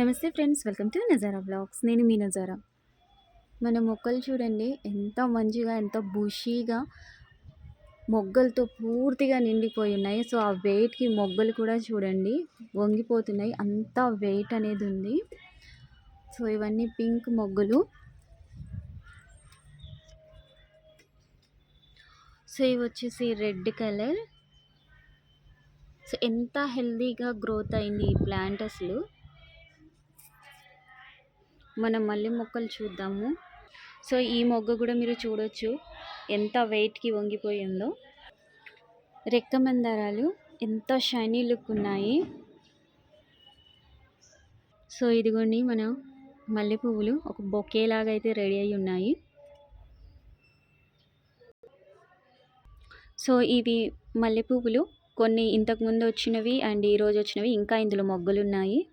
నమస్తే friends welcome to Nazara blogs. నేను మీ నజారా. మన మొక్కలు చూడండి ఎంత మంచిగా ఎంత బుషీగా మొగ్గలతో పూర్తిగా నిండిపోయి ఉన్నాయి. సో ఆ వెయిట్కి మొగ్గలు కూడా చూడండి వంగిపోతున్నాయి. అంత వెయిట్ అనేది ఉంది. సో ఇవన్నీ పింక్ మొగ్గలు. సో ఇవి వచ్చేసి రెడ్ కలర్. సో ఎంత హెల్దీగా గ్రోత్ అయింది ఈ ప్లాంట్ అసలు. మనం మల్లె మొక్కలు చూద్దాము. సో ఈ మొగ్గ కూడా మీరు చూడొచ్చు. ఎంత వెయిట్కి వంగిపోయిందో. రెక్క మందారాలు ఎంత షైనీ లుక్ ఉన్నాయి. సో ఇదిగోండి మన మల్లె పువ్వులు ఒక బొకే లాగా అయితే రెడీ అయి ఉన్నాయి. సో ఇవి మల్లె పువ్వులు కొన్ని ఇంతకుముందు వచ్చినవి అండ్ ఈరోజు వచ్చినవి ఇంకా ఇందులో మొగ్గలు ఉన్నాయి